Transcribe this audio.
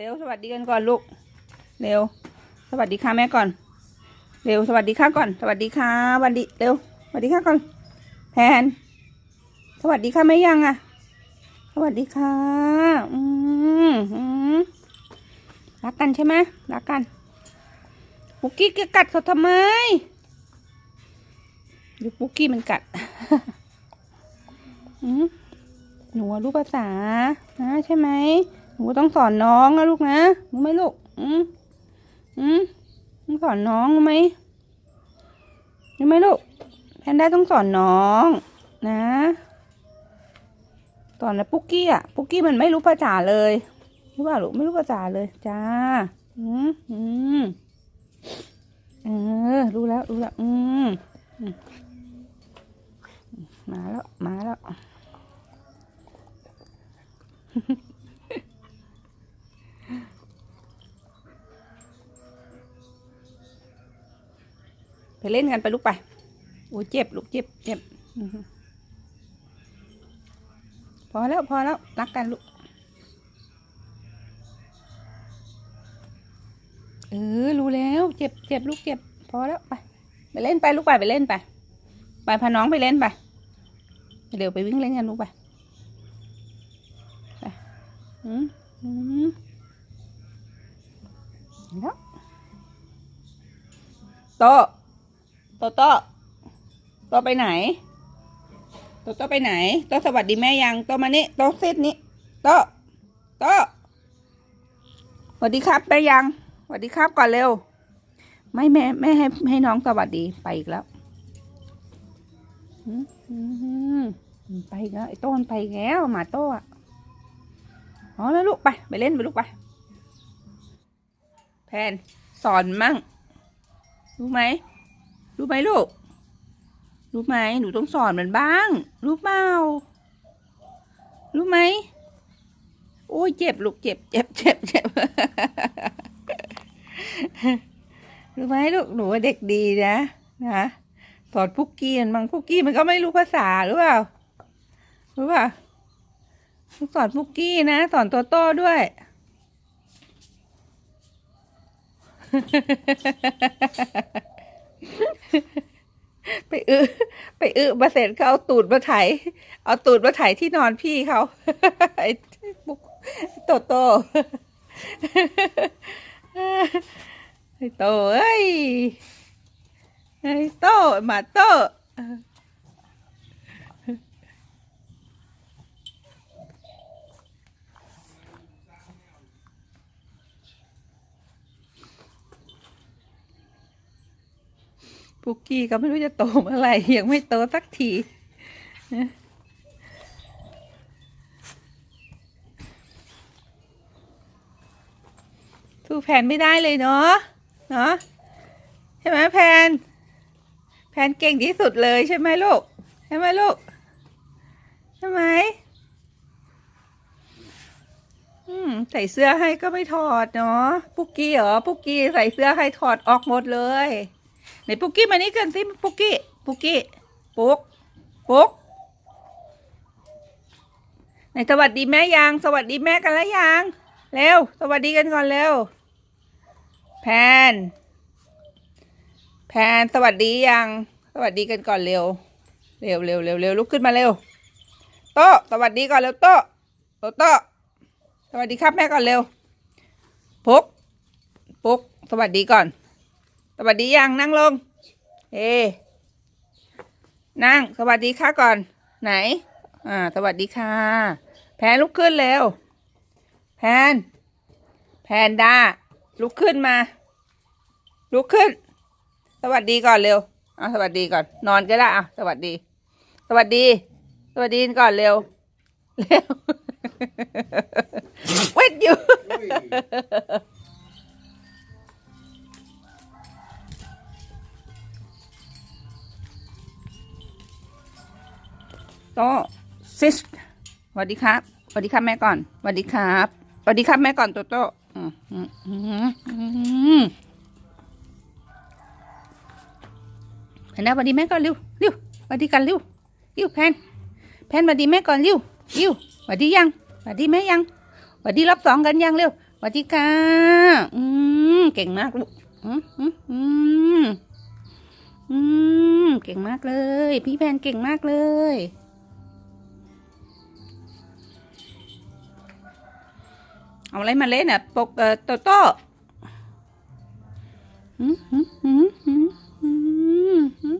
เร็วสวัสดีกันก่อนลูก เร็ว สวัสดีค่ะแม่ก่อน เร็วสวัสดีค่ะก่อน สวัสดีค่ะสวัสดีเร็วสวัสดีค่ะก่อน แพน สวัสดีค่ะแม่ยังอะสวัสดีค่ะ อืมอืมรักกันใช่ไหมรักกันปุกกี้แกกัดเขาทำไมดูปุกกี้มันกัดอืมหนูรู้ภาษานะใช่ไหม หนูต้องสอนน้องนะลูกนะรู้ไหมลูก อืมอืมต้องสอนน้องรู้ไหมรู้ไหมลูก แพนด้าต้องสอนน้อง นะสอนนะปุ๊กกี้อะ ปุ๊กกี้มันไม่รู้ภาษาเลยรู้ป่ะลูกไม่รู้ภาษาเลย จ้า อืมอืมเออ รู้แล้ว รู้แล้ว อืมอืมมาแล้ว มาแล้ว ไปเล่นกันไปลูกไปโอ้ยเจ็บลูกเจ็บเจ็บพอแล้วพอแล้วรักกันลูกเออรู้แล้วเจ็บเจ็บลูกเจ็บพอแล้วไปไปเล่นไปลูกไปไปเล่นไปไปพาน้องไปเล่นไปเดี๋ยวไปวิ่งเล่นกันลูกไปไปอืมอืมแล้วโต โตโตะโตไปไหนโตโตะไปไหนโตสวัสดีแม่ยังโตมานี่โตเซตนี้โตโตสวัสดีครับแม่ยังสวัสดีครับก่อนเร็ว ไม่แม่แม่ให้ให้น้องสวัสดีไปอีกแล้วอืมไปอีกแล้วไอ้โต้นไปแล้วหมาโต้อะอ๋อแล้วลูกไปไปเล่นไปลูกไปแพนสอนมั่งรู้ไหม รู้ไหมลูก รู้ไหมหนูต้องสอนมันบ้าง รู้เปล่า รู้ไหม โอ้ยเจ็บลูกเจ็บ เจ็บเจ็บเจ็บรู้ไหมลูกหนูเด็กดีนะนะสอนพุกกี้มันบางพุกกี้มันก็ไม่รู้ภาษาหรือเปล่ารู้เปล่าต้องสอนพุกกี้นะสอนโตโต้ด้วย ไปอื้อไปอื้อ มาเสร็จก็เอาตูดมาไถ เอาตูดมาไถที่นอนพี่เขาไอ้บุกโตโตไอ้โตเอ้ยไอ้โตหมาโต ปุกกี้ก็ไม่รู้จะโตเมื่อไหร่ยังไม่โตสักทีสู้แผนไม่ได้เลยเนาะเนาะใช่ไหมแพนแพนเก่งที่สุดเลยใช่ไหมลูกใช่ไหมลูกใช่ไหมอืมใส่เสื้อให้ก็ไม่ถอดเนาะปุกกี้เหรอปุกกี้ใส่เสื้อให้ถอดออกหมดเลย ไหนปุกกี้มานี่กันสิปุกกี้ปุกกี้ปุกปุกไหนสวัสดีแม่ยัง สวัสดีแม่กันแล้วยังเร็วสวัสดีกันก่อนเร็วแพนแพนสวัสดียัง สวัสดีกันก่อนเร็วเร็วเร็วเร็วเร็วลุกขึ้นมาเร็วโต๊ะสวัสดีก่อนเร็วโต๊ะโต๊ะโต๊ะสวัสดีครับแม่ก่อนเร็วปุ๊กปุ๊กสวัสดีก่อน สวัสดียังนั่งลง เอ นั่ง สวัสดีค่ะก่อน ไหน อ่า สวัสดีค่ะ แพนลุกขึ้นเร็ว แพน แพนด้า ลุกขึ้นมา ลุกขึ้น สวัสดีก่อนเร็วอะสวัสดีก่อน นอนก็ได้อะสวัสดี สวัสดี สวัสดีก่อนเร็ว เร็ว เวทอยู่ โตซิสสวัสดีครับสวัสดีครับแม่ก่อนสวัสดีครับสวัสดีครับแม่ก่อนโตโตอืมอืมอืมอืมแพนด้าสวัสดีแม่ก่อนเร็วเร็วสวัสดีกันเร็วเร็วแพนแพนสวัสดีแม่ก่อนเร็วเร็วสวัสดียังสวัสดีแม่ยังสวัสดีรอบสองกันยังเร็วสวัสดีค่ะอืมเก่งมากลูกอืมอืมอืมอืมเก่งมากเลย พี่แพนเก่งมากเลย เอาอะไรมาเล่นอะปกเอ่อโตโต้อืมอืมอืมอืมอืม